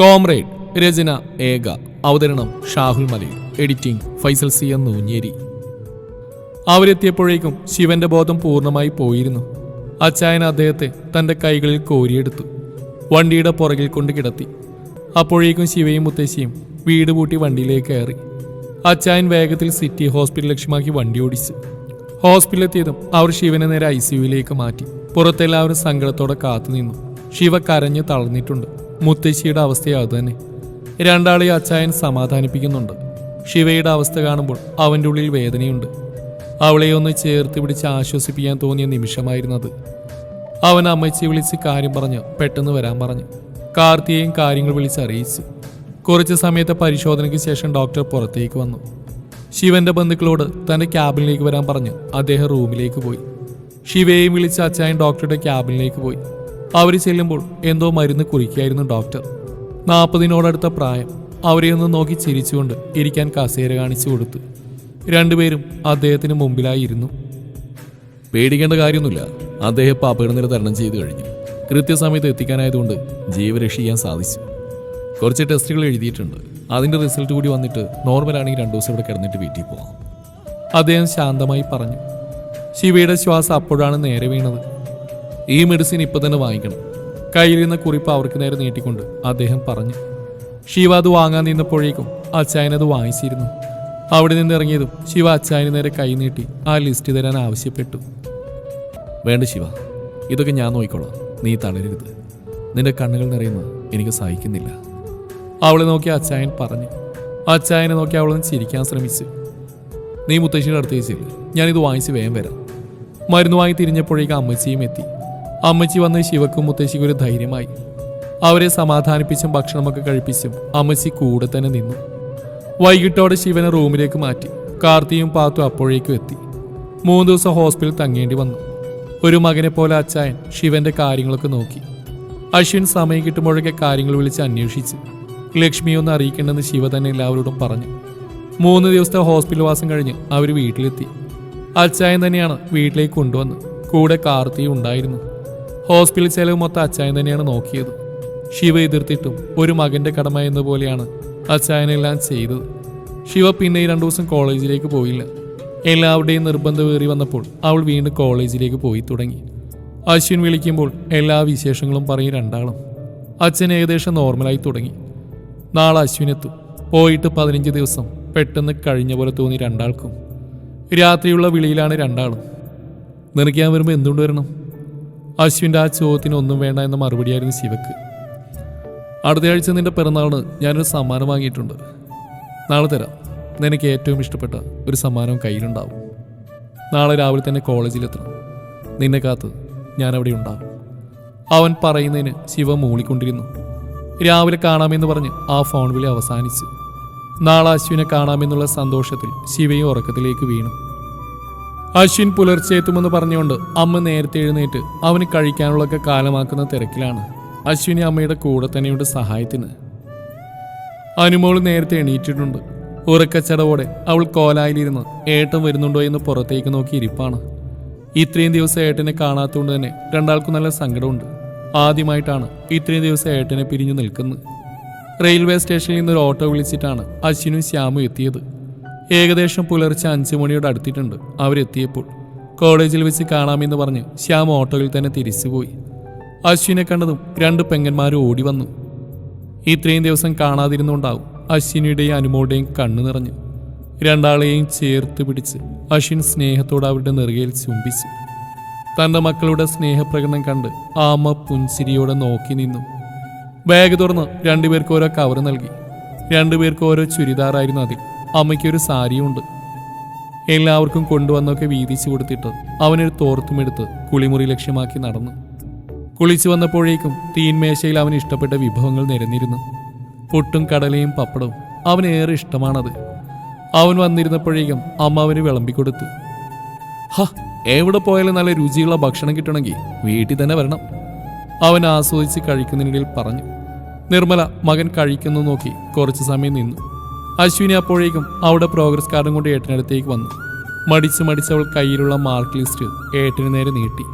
Comrade രചന ഏക. അവതരണം Shahul Malayil. Editing Faisal C M Noonjeri. അവരെത്തിയപ്പോഴേക്കും ശിവന്റെ ബോധം പൂർണമായി പോയിരുന്നു. അച്ചായൻ അദ്ദേഹത്തെ തന്റെ കൈകളിൽ കോരിയെടുത്തു. വണ്ടിയുടെ പുറകിൽ കൊണ്ട് കിടത്തി. അപ്പോഴേക്കും ശിവയും മുത്തശ്ശിയും വീട് പൂട്ടി വണ്ടിയിലേക്ക് കയറി. അച്ചായൻ വേഗത്തിൽ സിറ്റി ഹോസ്പിറ്റൽ ലക്ഷ്യമാക്കി വണ്ടി ഓടിച്ചു. ഹോസ്പിറ്റലെത്തിയതും അവർ ശിവനെ നേരെ ഐ സിയുയിലേക്ക് മാറ്റി. പുറത്തെല്ലാവരും സങ്കടത്തോടെ കാത്തുനിന്നു. ശിവ കരഞ്ഞു തളർന്നിട്ടുണ്ട്. മുത്തശ്ശിയുടെ അവസ്ഥയും അതുതന്നെ രണ്ടാളെ അച്ചായൻ സമാധാനിപ്പിക്കുന്നുണ്ട്. ശിവയുടെ അവസ്ഥ കാണുമ്പോൾ അവന്റെ ഉള്ളിൽ വേദനയുണ്ട്. അവളെ ഒന്ന് ചേർത്ത് പിടിച്ച് ആശ്വസിപ്പിക്കാൻ തോന്നിയ നിമിഷമായിരുന്നു അത് അവൻ അമ്മച്ചി വിളിച്ച് കാര്യം പറഞ്ഞ് പെട്ടെന്ന് വരാൻ പറഞ്ഞു. കാർത്തിയെയും കാര്യങ്ങൾ വിളിച്ച് അറിയിച്ചു. കുറച്ച് സമയത്തെ പരിശോധനയ്ക്ക് ശേഷം ഡോക്ടർ പുറത്തേക്ക് വന്നു. ശിവന്റെ ബന്ധുക്കളോട് തന്റെ ക്യാബിനിലേക്ക് വരാൻ പറഞ്ഞ് അദ്ദേഹം റൂമിലേക്ക് പോയി. ശിവയെയും വിളിച്ച് അച്ചായൻ ഡോക്ടറുടെ ക്യാബിനിലേക്ക് പോയി. അവർ ചെല്ലുമ്പോൾ എന്തോ മരുന്ന് കുറിക്കായിരുന്നു ഡോക്ടർ. നാൽപ്പതിനോടടുത്ത പ്രായം. അവരെ ഒന്ന് നോക്കി ചിരിച്ചുകൊണ്ട് ഇരിക്കാൻ കസേര കാണിച്ചു കൊടുത്തു. രണ്ടുപേരും അദ്ദേഹത്തിന് മുമ്പിലായിരുന്നു. പേടിക്കേണ്ട കാര്യമൊന്നുമില്ല. അദ്ദേഹം ഇപ്പോൾ അപകടനില തരണം ചെയ്തു കഴിഞ്ഞു. കൃത്യസമയത്ത് എത്തിക്കാനായതുകൊണ്ട് ജീവ രക്ഷിക്കാൻ സാധിച്ചു. കുറച്ച് ടെസ്റ്റുകൾ എഴുതിയിട്ടുണ്ട്. അതിന്റെ റിസൾട്ട് കൂടി വന്നിട്ട് നോർമൽ ആണെങ്കിൽ രണ്ടു ദിവസം ഇവിടെ കിടന്നിട്ട് വീട്ടിൽ പോകാം അദ്ദേഹം ശാന്തമായി പറഞ്ഞു. ശിവയുടെ ശ്വാസം അപ്പോഴാണ് നേരെ വീണത്. ഈ മെഡിസിൻ ഇപ്പൊ തന്നെ വാങ്ങിക്കണം. കയ്യിലിരുന്ന കുറിപ്പ് അവർക്ക് നേരെ നീട്ടിക്കൊണ്ട് അദ്ദേഹം പറഞ്ഞു ശിവ അത് വാങ്ങാൻ നിന്നപ്പോഴേക്കും അച്ചായനത് വാങ്ങിച്ചിരുന്നു. അവിടെ നിന്ന് ഇറങ്ങിയതും ശിവ അച്ചായന് നേരെ കൈ നീട്ടി ആ ലിസ്റ്റ് തരാൻ ആവശ്യപ്പെട്ടു. വേണ്ട ശിവ ഇതൊക്കെ ഞാൻ നോക്കിക്കോളാം. നീ തളരരുത്. നിന്റെ കണ്ണുകൾ നിറയുന്നത് എനിക്ക് സഹിക്കുന്നില്ല. അവളെ നോക്കി അച്ചായൻ പറഞ്ഞു. അച്ചായനെ നോക്കി അവളൊന്ന് ചിരിക്കാൻ ശ്രമിച്ചു. നീ മുത്തശ്ശിയുടെ അടുത്തേച്ചില്ല ചെല്ല് ഞാനിത് വാങ്ങിച്ച് വേഗം വരാം. മരുന്ന് വാങ്ങി തിരിഞ്ഞപ്പോഴേക്കും അമ്മച്ചിയും എത്തി. അമ്മച്ചി വന്ന് ശിവക്കും മുത്തശ്ശിക്കും ഒരു ധൈര്യമായി. അവരെ സമാധാനിപ്പിച്ചും ഭക്ഷണമൊക്കെ കഴിപ്പിച്ചും അമ്മച്ചി കൂടെ തന്നെ നിന്നു. വൈകിട്ടോടെ ശിവനെ റൂമിലേക്ക് മാറ്റി. കാർത്തിയും പാത്തും അപ്പോഴേക്കും എത്തി. മൂന്ന് ദിവസം ഹോസ്പിറ്റലിൽ തങ്ങേണ്ടി വന്നു. ഒരു മകനെ പോലെ അച്ചായൻ ശിവന്റെ കാര്യങ്ങളൊക്കെ നോക്കി. അശ്വിൻ സമയം കിട്ടുമ്പോഴൊക്കെ കാര്യങ്ങൾ വിളിച്ച് അന്വേഷിച്ച്. ലക്ഷ്മിയൊന്ന് അറിയിക്കേണ്ടെന്ന് ശിവ തന്നെ എല്ലാവരോടും പറഞ്ഞു. മൂന്ന് ദിവസത്തെ ഹോസ്പിറ്റൽ വാസം കഴിഞ്ഞ് അവർ വീട്ടിലെത്തി. അച്ചായൻ തന്നെയാണ് വീട്ടിലേക്ക് കൊണ്ടുവന്ന് കൂടെ കാർത്തിയും ഉണ്ടായിരുന്നു. ഹോസ്പിറ്റൽ ചെലവ് മൊത്തം അച്ചായൻ തന്നെയാണ് നോക്കിയത്. ശിവ എതിർത്തിട്ടും ഒരു മകന്റെ കടമ എന്ന പോലെയാണ് അച്ചായനെല്ലാം ചെയ്തത്. ശിവ പിന്നെ രണ്ടു ദിവസം കോളേജിലേക്ക് പോയില്ല. എല്ലാവരുടെയും നിർബന്ധമേറി വന്നപ്പോൾ അവൾ വീണ്ടും കോളേജിലേക്ക് പോയി തുടങ്ങി. അശ്വിൻ വിളിക്കുമ്പോൾ എല്ലാ വിശേഷങ്ങളും പറയും രണ്ടാളും. അച്ഛൻ ഏകദേശം നോർമലായി തുടങ്ങി. നാളെ അശ്വിനെത്തും പോയിട്ട് പതിനഞ്ച് ദിവസം പെട്ടെന്ന് കഴിഞ്ഞ പോലെ തോന്നി രണ്ടാൾക്കും. രാത്രിയുള്ള വിളിയിലാണ് രണ്ടാളും. നിനക്ക് ഞാൻ വരുമ്പോൾ എന്തുകൊണ്ട് വരണം? അശ്വിന്റെ ആ ചോദ്യത്തിന് ഒന്നും വേണ്ട എന്ന മറുപടിയായിരുന്നു ശിവക്ക്. അടുത്ത ആഴ്ച നിന്റെ പിറന്നാളിന് ഞാനൊരു സമ്മാനം വാങ്ങിയിട്ടുണ്ട്. നാളെ തരാം. നിനക്ക് ഏറ്റവും ഇഷ്ടപ്പെട്ട ഒരു സമ്മാനം കയ്യിലുണ്ടാവും. നാളെ രാവിലെ തന്നെ കോളേജിലെത്തണം. നിന്നെ കാത്ത് ഞാനവിടെ ഉണ്ടാകും അവൻ പറയുന്നതിന് ശിവ മൂളിക്കൊണ്ടിരുന്നു. രാവിലെ കാണാമെന്ന് പറഞ്ഞ് ആ ഫോൺ വിളി അവസാനിച്ചു. നാളെ അശ്വിനെ കാണാമെന്നുള്ള സന്തോഷത്തിൽ ശിവയും ഉറക്കത്തിലേക്ക് വീണു. അശ്വിൻ പുലർച്ചെ എത്തുമെന്ന് പറഞ്ഞുകൊണ്ട് അമ്മ നേരത്തെ എഴുന്നേറ്റ് അവന് കഴിക്കാനുള്ളൊക്കെ കാലമാക്കുന്ന തിരക്കിലാണ്. അശ്വിനി അമ്മയുടെ കൂടെ തന്നെയുണ്ട് സഹായത്തിന്. അനുമോൾ നേരത്തെ എണീറ്റിട്ടുണ്ട്. ഉറക്കച്ചടവോടെ അവൾ കോലായിലിരുന്ന് ഏട്ടൻ വരുന്നുണ്ടോ എന്ന് പുറത്തേക്ക് നോക്കി ഇരിപ്പാണ്. ഇത്രയും ദിവസം ഏട്ടനെ കാണാത്തതുകൊണ്ട് തന്നെ രണ്ടാൾക്കും നല്ല സങ്കടമുണ്ട്. ആദ്യമായിട്ടാണ് ഇത്രയും ദിവസം ഏട്ടനെ പിരിഞ്ഞു നിൽക്കുന്നത്. റെയിൽവേ സ്റ്റേഷനിൽ നിന്ന് ഒരു ഓട്ടോ വിളിച്ചിട്ടാണ് അശ്വിനും ശ്യാമും എത്തിയത്. ഏകദേശം പുലർച്ചെ അഞ്ചു മണിയോട് അടുത്തിട്ടുണ്ട്. അവരെത്തിയപ്പോൾ കോളേജിൽ വെച്ച് കാണാമെന്ന് പറഞ്ഞ് ശ്യാം ഓട്ടോയിൽ തന്നെ തിരിച്ചുപോയി. അശ്വിനെ കണ്ടതും രണ്ട് പെങ്ങന്മാരും ഓടി വന്നു. ഇത്രയും ദിവസം കാണാതിരുന്നുണ്ടാവും അശ്വിനിയുടെയും അനുമോളുടെയും കണ്ണു നിറഞ്ഞു രണ്ടാളെയും ചേർത്ത് പിടിച്ച് അശ്വിൻ സ്നേഹത്തോടെ അവരുടെ നെറുകയിൽ ചുംബിച്ചു. തന്റെ മക്കളുടെ സ്നേഹപ്രകടനം കണ്ട് ആ അമ്മ നോക്കി നിന്നു. ബാഗ് തുറന്ന് രണ്ടുപേർക്ക് ഓരോ കവർ നൽകി. രണ്ടുപേർക്ക് ഓരോ ചുരിദാറായിരുന്നു അതിൽ. അമ്മയ്ക്ക് ഒരു സാരിയുണ്ട്. എല്ലാവർക്കും കൊണ്ടുവന്നൊക്കെ വീതിച്ചു കൊടുത്തിട്ട് അവനൊരു തോർത്തുമെടുത്ത് കുളിമുറി ലക്ഷ്യമാക്കി നടന്നു. കുളിച്ചു വന്നപ്പോഴേക്കും തീൻമേശയിൽ അവന് ഇഷ്ടപ്പെട്ട വിഭവങ്ങൾ നിരന്നിരുന്നു. പുട്ടും കടലയും പപ്പടവും. അവനേറെ ഇഷ്ടമാണത്. അവൻ വന്നിരുന്നപ്പോഴേക്കും അമ്മ അവന് വിളമ്പിക്കൊടുത്തു. ഹ എവിടെ പോയാലും നല്ല രുചിയുള്ള ഭക്ഷണം കിട്ടണമെങ്കിൽ വീട്ടിൽ തന്നെ വരണം. അവൻ ആസ്വദിച്ച് കഴിക്കുന്നതിനിടയിൽ പറഞ്ഞു. നിർമ്മല മകൻ കഴിക്കുന്നു നോക്കി കുറച്ചു സമയം നിന്നു. അശ്വിനി അപ്പോഴേക്കും അവിടെ പ്രോഗ്രസ് കാർഡും കൊണ്ട് ഏട്ടനടുത്തേക്ക് വന്നു. മടിച്ച് മടിച്ച് അവൾ കയ്യിലുള്ള മാർക്ക് ലിസ്റ്റ് ഏട്ടന് നേരെ നീട്ടി.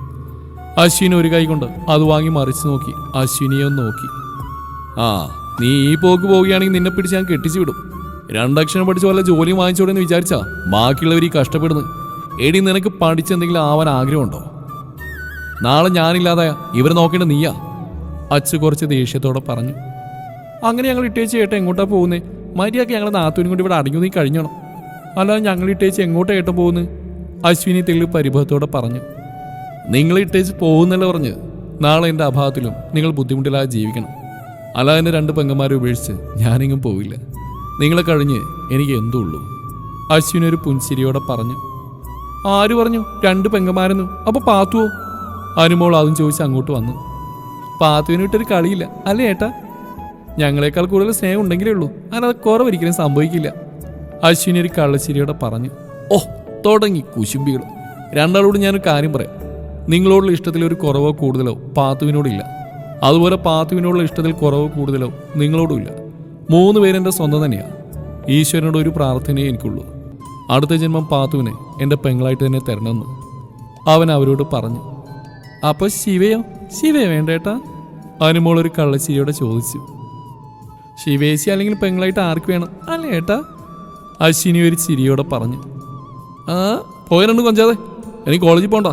അശ്വിനി ഒരു കൈ കൊണ്ട് അത് വാങ്ങി മറിച്ച് നോക്കി. അശ്വിനിയെ ഒന്ന് നോക്കി. ആ നീ ഈ പോക്ക് പോവുകയാണെങ്കിൽ നിന്നെ പിടിച്ച് ഞാൻ കെട്ടിച്ചു വിടും. രണ്ടക്ഷരം പഠിച്ച വല്ല ജോലിയും വാങ്ങിച്ചോടെന്ന് വിചാരിച്ചാ ബാക്കിയുള്ളവർ ഈ കഷ്ടപ്പെടുന്നു എടി നിനക്ക് പഠിച്ചെന്തെങ്കിലും ആവാൻ ആഗ്രഹമുണ്ടോ? നാളെ ഞാനില്ലാതെ ഇവരെ നോക്കേണ്ട നീയാ. അച്ചു കുറച്ച് ദേഷ്യത്തോടെ പറഞ്ഞു. അങ്ങനെ ഞങ്ങൾ ഇട്ടേച്ച് ചേട്ടാ എങ്ങോട്ടാ പോകുന്നേ? മര്യാദയ്ക്ക് ഞങ്ങൾ നാത്തൂനും കൊണ്ട് ഇവിടെ അടങ്ങി നീ കഴിഞ്ഞണം. അല്ലാതെ ഞങ്ങൾ ഇട്ടേച്ച് എങ്ങോട്ട് ഏട്ടൻ പോകുന്നു അശ്വിനി തെളി പരിഭവത്തോടെ പറഞ്ഞു. നിങ്ങൾ ഇട്ടേച്ച് പോകുന്നല്ല പറഞ്ഞ്. നാളെ എന്റെ അഭാവത്തിലും നിങ്ങൾ ബുദ്ധിമുട്ടില്ലാതെ ജീവിക്കണം. അല്ലാതെ എന്റെ രണ്ട് പെങ്ങന്മാരെ ഉപേക്ഷിച്ച് ഞാനെങ്ങും പോവില്ല. നിങ്ങളെ കഴിഞ്ഞ് എനിക്ക് എന്തുള്ളൂ അശ്വിനി ഒരു പുൻസിരിയോടെ പറഞ്ഞു. ആര് പറഞ്ഞു? രണ്ട് പെങ്ങന്മാരെന്നു. അപ്പോൾ പാത്തുവോ? അനുമോൾ അതും ചോദിച്ച് അങ്ങോട്ട് വന്നു. പാത്തുവിനെ ഇട്ടൊരു കളിയില്ല. അല്ലേ ഏട്ടാ? ഞങ്ങളെക്കാൾ കൂടുതൽ സ്നേഹം ഉണ്ടെങ്കിലേ ഉള്ളൂ. അതിനത് കുറവൊരിക്കലും സംഭവിക്കില്ല. അശ്വിനി ഒരു കള്ളശ്ശേരിയോടെ പറഞ്ഞു ഓ തുടങ്ങി കുശുംബികൾ രണ്ടാളോട് ഞാനൊരു കാര്യം പറയാം. നിങ്ങളോടുള്ള ഇഷ്ടത്തിൽ ഒരു കുറവോ കൂടുതലോ പാത്തുവിനോടില്ല. അതുപോലെ പാത്തുവിനോടുള്ള ഇഷ്ടത്തിൽ കുറവോ കൂടുതലോ നിങ്ങളോടുമില്ല. മൂന്ന് പേരെന്റെ സ്വന്തം തന്നെയാണ് ഈശ്വരനോട് ഒരു പ്രാർത്ഥനയേ എനിക്കുള്ളൂ. അടുത്ത ജന്മം പാത്തുവിനെ എന്റെ പെങ്ങളായിട്ട് തന്നെ തരണമെന്ന്. അവൻ അവരോട് പറഞ്ഞു അപ്പോൾ ശിവയോ? ശിവയോ വേണ്ടേട്ടാ? അനുമോളൊരു കള്ളശ്ശേരിയോടെ ചോദിച്ചു ശിവേശി അല്ലെങ്കിൽ പെങ്ങളായിട്ട് ആർക്ക് വേണം? അല്ലേ ഏട്ടാ. അശ്വിനി ഒരു ചിരിയോടെ പറഞ്ഞു. ആ പോയാലുണ്ട് കൊഞ്ചാതെ. എനിക്ക് കോളേജിൽ പോണ്ട.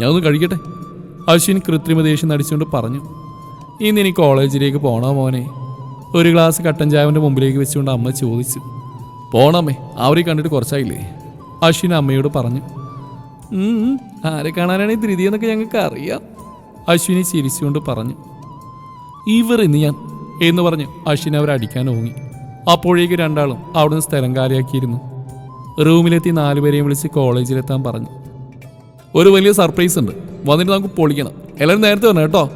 ഞാൻ ഒന്ന് കഴിക്കട്ടെ. അശ്വിൻ കൃത്രിമ ദേഷ്യം നടിച്ചുകൊണ്ട് പറഞ്ഞു. ഇന്ന് ഇനി കോളേജിലേക്ക് പോണോ മോനെ? ഒരു ഗ്ലാസ് കട്ടൻ ചായവന്റെ മുമ്പിലേക്ക് വെച്ചുകൊണ്ട് അമ്മ ചോദിച്ചു. പോണമ്മേ അവരെ കണ്ടിട്ട് കുറച്ചായില്ലേ? അശ്വിൻ അമ്മയോട് പറഞ്ഞു. "ഉം, ഉം, ആരെ കാണാനാണ് ഈ ധൃതി എന്നൊക്കെ ഞങ്ങൾക്ക് അറിയാം അശ്വിനി ചിരിച്ചുകൊണ്ട് പറഞ്ഞു. ഇവർ ഇന്ന് ഞാൻ എന്ന് പറഞ്ഞ് അശ്വിൻ അവരെ അടിക്കാൻ ഓങ്ങി. അപ്പോഴേക്ക് രണ്ടാളും അവിടുന്ന് സ്ഥലം കാലിയാക്കിയിരുന്നു. റൂമിലെത്തി നാലുപേരെയും വിളിച്ച് കോളേജിലെത്താൻ പറഞ്ഞു. ഒരു വലിയ സർപ്രൈസ് ഉണ്ട്. വന്നിട്ട് നമുക്ക് പൊളിക്കണം. എല്ലാവരും നേരത്തെ വരണം കേട്ടോ.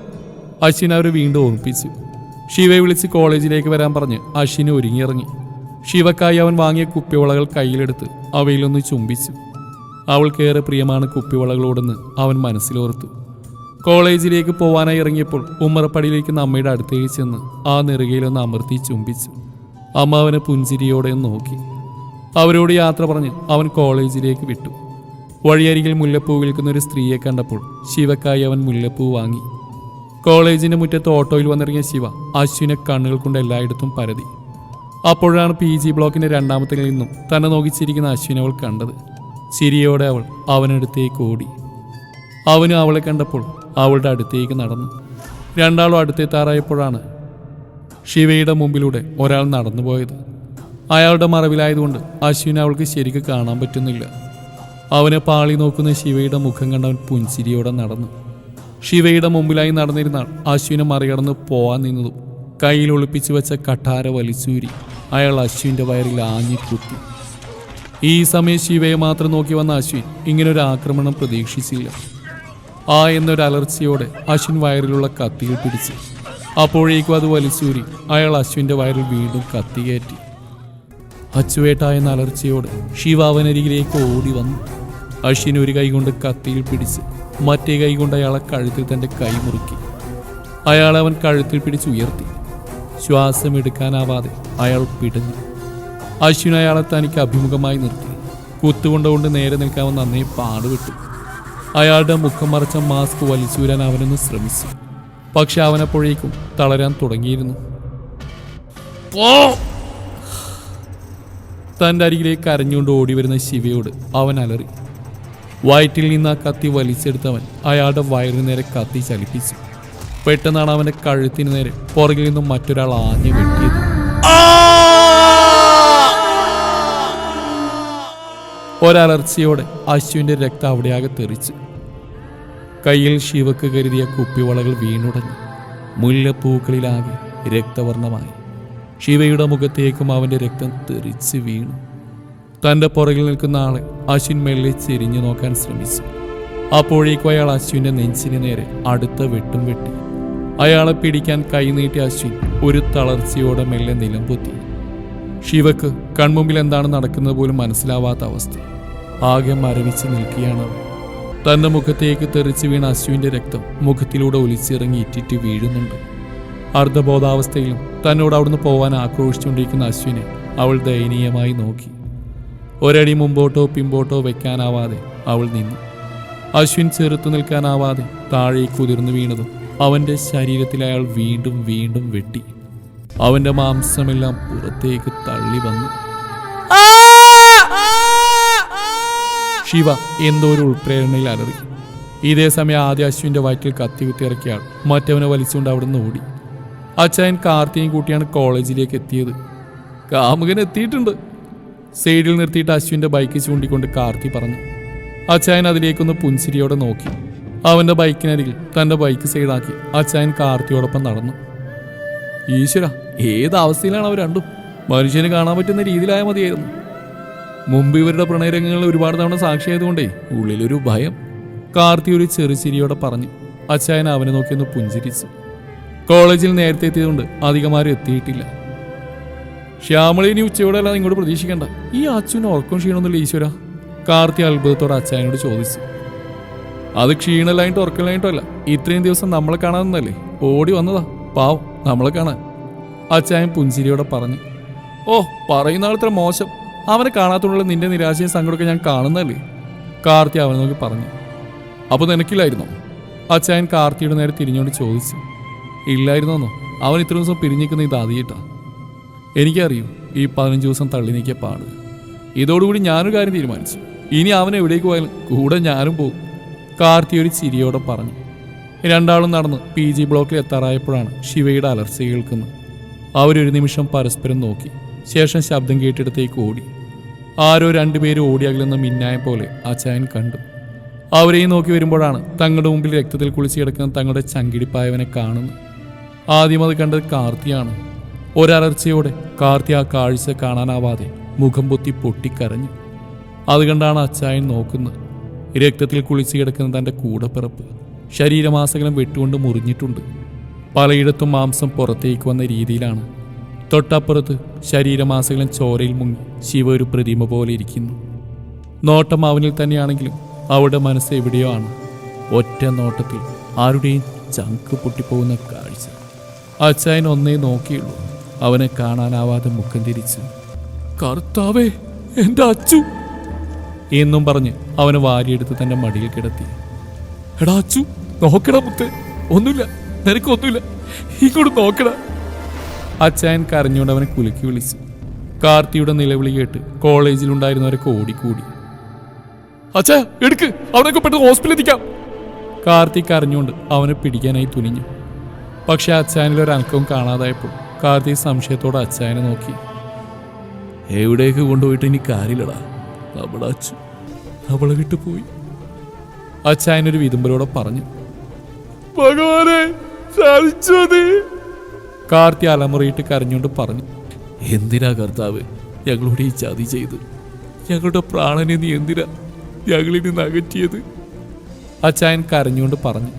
അശ്വിൻ അവരെ വീണ്ടും ഓർമ്മിപ്പിച്ചു ശിവയെ വിളിച്ച് കോളേജിലേക്ക് വരാൻ പറഞ്ഞ് അശ്വിന് ഒരുങ്ങിയിറങ്ങി. ശിവക്കായി അവൻ വാങ്ങിയ കുപ്പിവളകൾ കയ്യിലെടുത്ത് അവയിലൊന്ന് ചുംബിച്ചു. അവൾക്കേറെ പ്രിയമാണ് കുപ്പിവളകളോടെന്ന് അവൻ മനസ്സിലോർത്തു. കോളേജിലേക്ക് പോവാനായി ഇറങ്ങിയപ്പോൾ ഉമ്മറപ്പടിയിലേക്ക് അമ്മയുടെ അടുത്തേക്ക് ചെന്ന് ആ നെറുകയിലൊന്ന് അമർത്തി ചുംബിച്ചു. അമ്മ അവനെ പുഞ്ചിരിയോടെ നോക്കി. അവരോട് യാത്ര പറഞ്ഞ് അവൻ കോളേജിലേക്ക് വിട്ടു. വഴിയരികിൽ മുല്ലപ്പൂ വിൽക്കുന്ന ഒരു സ്ത്രീയെ കണ്ടപ്പോൾ ശിവക്കായി അവൻ മുല്ലപ്പൂ വാങ്ങി. കോളേജിന്റെ മുറ്റത്ത് ഓട്ടോയിൽ വന്നിറങ്ങിയ ശിവ അശ്വിനെ കണ്ണുകൾ കൊണ്ട് എല്ലായിടത്തും പരതി. അപ്പോഴാണ് പി ജി ബ്ലോക്കിന്റെ രണ്ടാമത്തെ നിന്നും തന്നെ നോക്കിച്ചിരിക്കുന്ന അശ്വിനെ അവൾ കണ്ടത്. ചിരിയോടെ അവൾ അവനടുത്തേക്ക് ഓടി. അവനും അവളെ കണ്ടപ്പോൾ അവളുടെ അടുത്തേക്ക് നടന്നു. രണ്ടാളും അടുത്തെത്താറായപ്പോഴാണ് ശിവയുടെ മുമ്പിലൂടെ ഒരാൾ നടന്നുപോയത് അയാളുടെ മറവിലായതുകൊണ്ട് അശ്വിനെ അവൾക്ക് ശരിക്ക് കാണാൻ പറ്റുന്നില്ല. അവനെ പാളി നോക്കുന്ന ശിവയുടെ മുഖം കണ്ടവൻ പുൻസിരിയോടെ നടന്നു. ശിവയുടെ മുമ്പിലായി നടന്നിരുന്ന അശ്വിനെ മറികടന്ന് പോവാൻ നിന്നതും കയ്യിൽ ഒളിപ്പിച്ചു വെച്ച കഠാര വലിച്ചൂരി അയാൾ അശ്വിന്റെ വയറിൽ ആഞ്ഞി കുത്തി. ഈ സമയം ശിവയെ മാത്രം നോക്കി വന്ന അശ്വിൻ ഇങ്ങനൊരു ആക്രമണം പ്രതീക്ഷിച്ചില്ല. ആ എന്നൊരു അലർച്ചയോടെ അശ്വിൻ വയറിലുള്ള കത്തിയിൽ പിടിച്ചു. അപ്പോഴേക്കും അത് വലിച്ചൂരി അയാൾ അശ്വിന്റെ വയറിൽ വീണ്ടും കത്തികയറ്റി അച്ചുവേട്ട എന്ന അലർച്ചയോടെ ശിവ അവനരികിലേക്ക് ഓടി വന്നു. അശ്വിൻ ഒരു കൈ കൊണ്ട് കത്തിയിൽ പിടിച്ച് മറ്റേ കൈ കൊണ്ട് അയാളെ കഴുത്തിൽ തന്റെ കൈ മുറുക്കി. അയാളെ അവൻ കഴുത്തിൽ പിടിച്ച് ഉയർത്തി. ശ്വാസം എടുക്കാനാവാതെ അയാൾ പിടഞ്ഞു. അശ്വിൻ അയാളെ തനിക്ക് അഭിമുഖമായി നിർത്തി. കുത്തുകൊണ്ടുകൊണ്ട് നേരെ നിൽക്കാമെന്ന് നന്നേ പാടുവിട്ടു അയാളുടെ മുഖം മറച്ച മാസ്ക് വലിച്ചൂരാൻ അവനൊന്ന് ശ്രമിച്ചു. പക്ഷെ അവനപ്പോഴേക്കും തളരാൻ തുടങ്ങിയിരുന്നു. തന്റെ അരികിലേക്ക് കരഞ്ഞുകൊണ്ട് ഓടി വരുന്ന ശിവയോട് അവൻ അലറി. വയറ്റിൽ നിന്ന് ആ കത്തി വലിച്ചെടുത്തവൻ അയാളുടെ വയറിന് നേരെ കത്തി ചലിപ്പിച്ചു. പെട്ടെന്നാണ് അവന്റെ കഴുത്തിന് നേരെ പുറകിൽ നിന്നും മറ്റൊരാൾ ആഞ്ഞു വെട്ടിയത് ഒരലർച്ചയോടെ അശുവിന്റെ രക്തം അവിടെയാകെ തെറിച്ചു. കയ്യിൽ ശിവക്ക് കരുതിയ കുപ്പിവളകൾ വീണുടഞ്ഞു. മുല്ലപ്പൂക്കളിലാകെ രക്തവർണമായി ശിവയുടെ മുഖത്തേക്കും അവന്റെ രക്തം തെറിച്ച് വീണു. തന്റെ പുറകിൽ നിൽക്കുന്ന ആളെ അശ്വിൻ മെല്ലെ ചെരിഞ്ഞു നോക്കാൻ ശ്രമിച്ചു. അപ്പോഴേക്കും അയാൾ അശ്വിന്റെ നെഞ്ചിന് നേരെ അടുത്ത വെട്ടും വെട്ടി. അയാളെ പിടിക്കാൻ കൈനീട്ടി അശ്വിൻ ഒരു തളർച്ചയോടെ മെല്ലെ നിലംപൊത്തി ശിവക്ക് കൺമുമ്പിൽ എന്താണ് നടക്കുന്നത് പോലും മനസ്സിലാവാത്ത അവസ്ഥ. ആകെ മരവിച്ച് നിൽക്കുകയാണ്. തന്റെ മുഖത്തേക്ക് തെറിച്ച് വീണ അശ്വിന്റെ രക്തം മുഖത്തിലൂടെ ഒലിച്ചിറങ്ങി ഇറ്റിറ്റ് വീഴുന്നുണ്ട്. അർദ്ധബോധാവസ്ഥയിലും തന്നോട് അവിടുന്ന് പോവാൻ ആക്രോശിച്ചുകൊണ്ടിരിക്കുന്ന അശ്വിനെ അവൾ ദയനീയമായി നോക്കി. ഒരടി മുമ്പോട്ടോ പിമ്പോട്ടോ വെക്കാനാവാതെ അവൾ നിന്നു. അശ്വിൻ ചെറുത്തു നിൽക്കാനാവാതെ താഴേക്ക് ഉതിർന്നു വീണതും അവന്റെ ശരീരത്തിൽ അയാൾ വീണ്ടും വീണ്ടും വെട്ടി. അവന്റെ മാംസമെല്ലാം പുറത്തേക്ക് തള്ളി വന്നു. ശിവ എന്തോ ഒരു ഉൾപ്രേരണയിൽ അലറി. ഇതേ സമയം ആദ്യ അശ്വിന്റെ വയറ്റിൽ കത്തി കുത്തിയിറക്കിയാൾ മറ്റവനെ വലിച്ചുകൊണ്ട് അവിടെ നിന്ന് ഓടി. അച്ഛൻ കാർത്തിയും കൂട്ടിയാണ് കോളേജിലേക്ക് എത്തിയത്. കാമുകൻ എത്തിയിട്ടുണ്ട്. സൈഡിൽ നിർത്തിയിട്ട് അശ്വിന്റെ ബൈക്ക് ചൂണ്ടിക്കൊണ്ട് കാർത്തി പറഞ്ഞു. അച്ചായൻ അതിലേക്കൊന്ന് പുൻസിരിയോടെ നോക്കി. അവന്റെ ബൈക്കിനരികിൽ തന്റെ ബൈക്ക് സൈഡാക്കി അച്ചായൻ കാർത്തിയോടൊപ്പം നടന്നു. ഈശ്വര ഏത് അവസ്ഥയിലാണ് അവർ രണ്ടും? മനുഷ്യന് കാണാൻ പറ്റുന്ന രീതിയിലായ മതിയായിരുന്നു. മുമ്പ് ഇവരുടെ പ്രണയരംഗങ്ങൾ ഒരുപാട് തവണ സാക്ഷിയായതുകൊണ്ടേ ഉള്ളിലൊരു ഭയം. കാർത്തി ഒരു ചെറുചിരിയോടെ പറഞ്ഞു. അച്ചായൻ അവനെ നോക്കിയൊന്ന് പുഞ്ചിരിച്ചു. കോളേജിൽ നേരത്തെ എത്തിയതുകൊണ്ട് അധികമാരും എത്തിയിട്ടില്ല. ശ്യാമളി ഇനി ഉച്ചയോടെ അല്ലാതെ ഇങ്ങോട്ട് പ്രതീക്ഷിക്കണ്ട. ഈ അച്ഛന് ഉറക്കം ക്ഷീണമൊന്നുമില്ല ഈശ്വര. കാർത്തി അത്ഭുതത്തോടെ അച്ചായനോട് ചോദിച്ചു. അത് ക്ഷീണലായിട്ട് ഉറക്കലായിട്ടോ അല്ല. ഇത്രയും ദിവസം നമ്മളെ കാണാമെന്നല്ലേ ഓടി വന്നതാ. പാവം. നമ്മളെ കാണാൻ. അച്ചായൻ പുഞ്ചിരിയോടെ പറഞ്ഞു ഓ പറയുന്ന ആളിത്ര മോശം. അവനെ കാണാത്തുള്ള നിന്റെ നിരാശയും സങ്കടമൊക്കെ ഞാൻ കാണുന്നല്ലേ കാർത്തി അവനെ നോക്കി പറഞ്ഞു അപ്പോൾ നിനക്കില്ലായിരുന്നോ? അച്ചായൻ കാർത്തിയുടെ നേരെ തിരിഞ്ഞോണ്ട് ചോദിച്ചു ഇല്ലായിരുന്നോന്നോ? അവൻ ഇത്ര ദിവസം പിരിഞ്ഞിക്കുന്ന ഇത് ആദ്യമായിട്ടാ എനിക്കറിയൂ ഈ പതിനഞ്ച് ദിവസം തള്ളി നീക്കിയ പാട്. ഇതോടുകൂടി ഞാനൊരു കാര്യം തീരുമാനിച്ചു. ഇനി അവൻ എവിടേക്ക് പോയാലും കൂടെ ഞാനും പോകും. കാർത്തി ഒരു ചിരിയോടെ പറഞ്ഞു രണ്ടാളും നടന്ന് പി ജി ബ്ലോക്കിൽ എത്താറായപ്പോഴാണ് ശിവയുടെ അലർച്ച കേൾക്കുന്നത്. അവരൊരു നിമിഷം പരസ്പരം നോക്കി. ശേഷം ശബ്ദം കേട്ടിടത്തേക്ക് ഓടി. ആരോ രണ്ടുപേരും ഓടി അകലുന്ന മിന്നായ പോലെ അച്ചായൻ കണ്ടു. അവരെയും നോക്കി വരുമ്പോഴാണ് തങ്ങളുടെ മുമ്പിൽ രക്തത്തിൽ കുളിച്ച് കിടക്കുന്ന തങ്ങളുടെ ചങ്കിടിപ്പായവനെ കാണുന്നു ആദ്യം അത് കണ്ടത് കാർത്തിയാണ്. ഒരലർച്ചയോടെ കാർത്തി ആ കാഴ്ച കാണാനാവാതെ മുഖം പൊത്തി പൊട്ടിക്കരഞ്ഞു. അത് കണ്ടാണ് അച്ചായൻ നോക്കുന്നത്. രക്തത്തിൽ കുളിച്ച് കിടക്കുന്ന തന്റെ കൂടപ്പിറപ്പ്. ശരീരമാസകലം വെട്ടുകൊണ്ട് മുറിഞ്ഞിട്ടുണ്ട്. പലയിടത്തും മാംസം പുറത്തേക്ക് വന്ന രീതിയിലാണ്. തൊട്ടപ്പുറത്ത് ശരീരമാസകലം ചോരയിൽ മുങ്ങി ശിവ ഒരു പ്രതിമ പോലെ ഇരിക്കുന്നു. നോട്ടം അവനിൽ തന്നെയാണെങ്കിലും അവളുടെ മനസ്സ് എവിടെയോ ആണ്. ഒറ്റ നോട്ടത്തിൽ ആരുടെയും ചങ്ക് പൊട്ടിപ്പോകുന്ന കാഴ്ച. അച്ചായൻ ഒന്നേ നോക്കിയുള്ളൂ. അവനെ കാണാനാവാതെ മുഖം തിരിച്ചു. കർത്താവേ എന്റെ അച്ചു! എന്നും പറഞ്ഞ് അവനെ വാരിയെടുത്ത് തന്റെ മടിയിൽ കിടത്തി. എടാ അച്ചു നോക്കടാ മുത്ത്. ഒന്നുമില്ല. നിനക്കൊന്നുമില്ല ഇങ്ങോട്ട് നോക്കടാ. അച്ചായൻ കരഞ്ഞുകൊണ്ട് അവനെ കുലുക്കി വിളിച്ചു. കാർത്തിയുടെ നിലവിളി കേട്ട് കോളേജിലുണ്ടായിരുന്നവരൊക്കെ ഓടിക്കൂടി. അച്ഛാ എടുക്ക്. അവനൊക്കെ പെട്ടെന്ന് ഹോസ്പിറ്റലിൽ എത്തിക്കാം. കാർത്തി കരഞ്ഞുകൊണ്ട് അവനെ പിടിക്കാനായി തുനിഞ്ഞു. പക്ഷെ അച്ചായനിൽ ഒരു അനക്കവും കാണാതായപ്പോൾ കാർത്തി സംശയത്തോടെ അച്ചായനെ നോക്കി. എവിടേക്ക് കൊണ്ടുപോയിട്ട് ഇനി കാര്യമില്ലടാ. നമ്മളെ അച്ഛൻ അവളെ വിട്ടു പോയി അച്ചായനൊരു വിതുമ്പലോടെ പറഞ്ഞു. ഭഗവാനെ സാധിച്ചു കാർത്തി അലമുറയിട്ട് കരഞ്ഞുകൊണ്ട് പറഞ്ഞു എന്തിനാ കർത്താവ് ഞങ്ങളോട് ഈ ചതി ചെയ്ത്? ഞങ്ങളുടെ പ്രാണനെ നീ എന്തിനാ ഞങ്ങളിൽ നിന്ന് അകറ്റിയത്? അച്ചായൻ കരഞ്ഞുകൊണ്ട് പറഞ്ഞു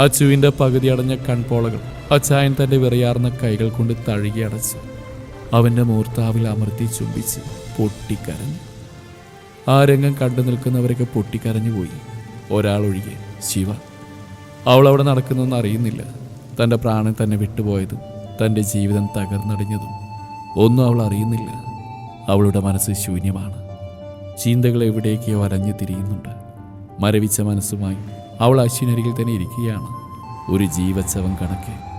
അച്ചുവിന്റെ പകുതി അടഞ്ഞ കൺപോളകൾ അച്ചായൻ തന്റെ വിറയാർന്ന കൈകൾ കൊണ്ട് തഴുകി അടച്ചു. അവന്റെ മൂർത്താവിൽ അമർത്തി ചുംബിച്ച് പൊട്ടിക്കരഞ്ഞു. ആ രംഗം കണ്ടു നിൽക്കുന്നവരൊക്കെ പൊട്ടിക്കരഞ്ഞുപോയി ഒരാളൊഴികെ ശിവ അവൾ അവിടെ നടക്കുന്നൊന്നും അറിയുന്നില്ല. തന്റെ പ്രാണൻ തന്നെ വിട്ടുപോയതും തന്റെ ജീവിതം തകർന്നടിഞ്ഞതും ഒന്നും അവൾ അറിയുന്നില്ല. അവളുടെ മനസ്സ് ശൂന്യമാണ്. ചിന്തകൾ എവിടേക്കോ അലഞ്ഞു തിരിയുന്നുണ്ട്. മരവിച്ച മനസ്സുമായി അവൾ അശ്വിനരികിൽ തന്നെ ഇരിക്കുകയാണ്. ഒരു ജീവച്ചവൻ കണക്കെ.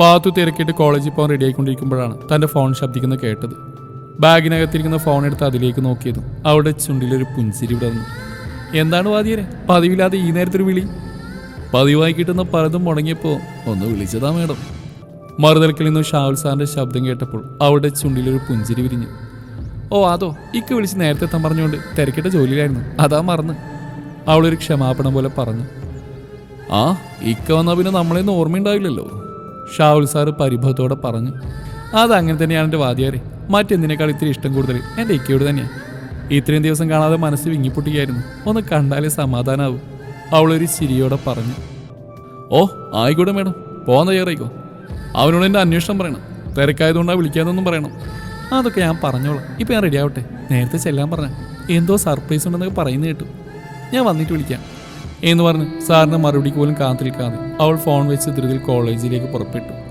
പാത്തു തിരക്കിയിട്ട് കോളേജിൽ പോകാൻ റെഡി ആയിക്കൊണ്ടിരിക്കുമ്പോഴാണ് തന്റെ ഫോൺ ശബ്ദിക്കുന്നത് കേട്ടത്. ബാഗിനകത്തിരിക്കുന്ന ഫോൺ എടുത്ത് അതിലേക്ക് നോക്കിയതും അവളുടെ ചുണ്ടിലൊരു പുഞ്ചിരി വിടർന്നു. എന്താണ് വാദിയരെ? പതിവില്ലാതെ ഈ നേരത്തൊരു വിളി. പതിവായി കിട്ടുന്ന പലതും മുടങ്ങിയപ്പോൾ ഒന്ന് വിളിച്ചതാ മേഡം. മറുതലക്കിൽ നിന്നും ഷാവുൽ സാറിന്റെ ശബ്ദം കേട്ടപ്പോൾ അവളുടെ ചുണ്ടിലൊരു പുഞ്ചിരി വിരിഞ്ഞു. ഓ അതോ? ഇക്ക് വിളിച്ച് നേരത്തെ എത്താൻ പറഞ്ഞുകൊണ്ട് തിരക്കിട്ട ജോലിയിലായിരുന്നു. അതാ മറന്ന്. അവളൊരു ക്ഷമാപണം പോലെ പറഞ്ഞു. ആ ഇക്ക വന്നാൽ പിന്നെ നമ്മളെയൊന്നും ഓർമ്മയുണ്ടാവില്ലല്ലോ. ഷാവുൽ സാറ് പരിഭവത്തോടെ പറഞ്ഞു. അതങ്ങനെ തന്നെയാണ് എന്റെ വാദിയാരെ. മറ്റെന്തിനേക്കാൾ ഇത്തിരി ഇഷ്ടം കൂടുതൽ എന്റെ ഇക്കയോട് തന്നെയാണ് ഇത്രയും ദിവസം കാണാതെ മനസ്സ് വിങ്ങിപ്പൊട്ടിക്കായിരുന്നു ഒന്ന് കണ്ടാലേ സമാധാനാവും. അവളൊരു ചിരിയോടെ പറഞ്ഞു. ഓ ആയിക്കോട്ടെ മേഡം. പോകാൻ തയ്യാറായിക്കോ. അവനോട് എന്റെ അന്വേഷണം പറയണം. തിരക്കായതുകൊണ്ടാണ് വിളിക്കാതെന്നും പറയണം. അതൊക്കെ ഞാൻ പറഞ്ഞോളാം. ഇപ്പം ഞാൻ റെഡി ആവട്ടെ. നേരത്തെ ചെല്ലാൻ പറഞ്ഞ. എന്തോ സർപ്രൈസ് ഉണ്ടെന്നൊക്കെ പറയുന്നത് കേട്ടു. ഞാൻ വന്നിട്ട് വിളിക്കാം. എന്ന് പറഞ്ഞ് സാറിന് മറുപടിക്ക് പോലും കാത്തിരിക്കാതെ അവൾ ഫോൺ വെച്ച് ധൃതിയിൽ കോളേജിലേക്ക് പുറപ്പെട്ടു.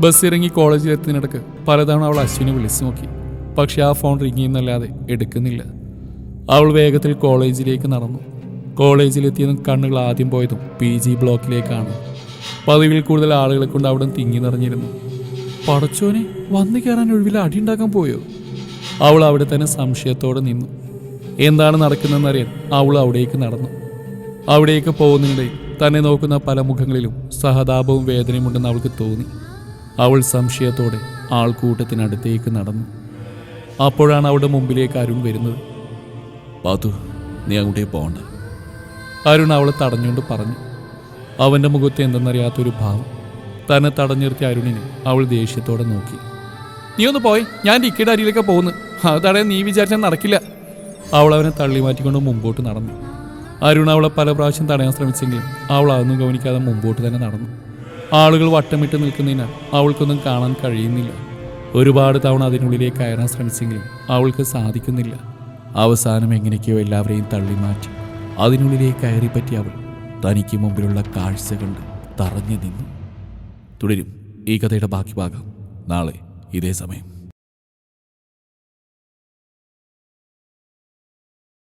ബസ് ഇറങ്ങി കോളേജിൽ എത്തുന്നിടക്ക് പലതവണ അവൾ അശ്വിനെ വിളിച്ചു നോക്കി. പക്ഷെ ആ ഫോൺ റിങ് ചെയ്യുന്നല്ലാതെ എടുക്കുന്നില്ല. അവൾ വേഗത്തിൽ കോളേജിലേക്ക് നടന്നു. കോളേജിലെത്തിയതും കണ്ണുകൾ ആദ്യം പോയതും പി ജി ബ്ലോക്കിലേക്കാണ്. പതിവിൽ കൂടുതൽ ആളുകളെ കൊണ്ട് അവിടെ തിങ്ങി നിറഞ്ഞിരുന്നു. പടച്ചോനെ വന്നു കയറാൻ ഒഴിവിൽ അടിയുണ്ടാക്കാൻ പോയോ? അവൾ അവിടെ തന്നെ സംശയത്തോടെ നിന്നു. എന്താണ് നടക്കുന്നതെന്നറിയാൻ അവൾ അവിടേക്ക് നടന്നു. അവിടേക്ക് പോകുന്നതിനിടയിൽ തന്നെ നോക്കുന്ന പല മുഖങ്ങളിലും സഹതാപവും വേദനയുമുണ്ടെന്ന് അവൾക്ക് തോന്നി. അവൾ സംശയത്തോടെ ആൾക്കൂട്ടത്തിനടുത്തേക്ക് നടന്നു. അപ്പോഴാണ് അവളുടെ മുമ്പിലേക്ക് അരുൺ വരുന്നത്. പാത്തു നീ അങ്ങോട്ടേ പോകണ്ട. അരുൺ അവളെ തടഞ്ഞുകൊണ്ട് പറഞ്ഞു അവന്റെ മുഖത്ത് എന്തെന്നറിയാത്തൊരു ഭാവം. തന്നെ തടഞ്ഞു നിർത്തിയ അരുണിനെ അവൾ ദേഷ്യത്തോടെ നോക്കി. നീ ഒന്ന് പോയി ഞാൻ ടിക്കറ്റ് അരിയിലേക്ക് പോകുന്നു. അത് തടയാൻ നീ വിചാരിച്ചാൽ നടക്കില്ല. അവൾ അവനെ തള്ളി മാറ്റിക്കൊണ്ട് മുമ്പോട്ട് നടന്നു. അരുൺ അവളെ പല പ്രാവശ്യം തടയാൻ ശ്രമിച്ചെങ്കിലും അവൾ അതൊന്നും ഗവനിക്കാതെ മുമ്പോട്ട് തന്നെ നടന്നു. ആളുകൾ വട്ടമിട്ട് നിൽക്കുന്നതിനാൽ അവൾക്കൊന്നും കാണാൻ കഴിയുന്നില്ല. ഒരുപാട് തവണ അതിനുള്ളിലേക്ക് കയറാൻ ശ്രമിച്ചെങ്കിലും അവൾക്ക് സാധിക്കുന്നില്ല. അവസാനം എങ്ങനെയൊക്കെയോ എല്ലാവരെയും തള്ളി മാറ്റി അതിനുള്ളിലേക്ക് കയറിപ്പറ്റി അവൾ തനിക്ക് മുമ്പിലുള്ള കാഴ്ച കണ്ട് തറഞ്ഞു നിന്നു. തുടരും ഈ കഥയുടെ ബാക്കി ഭാഗം നാളെ ഇതേ സമയം.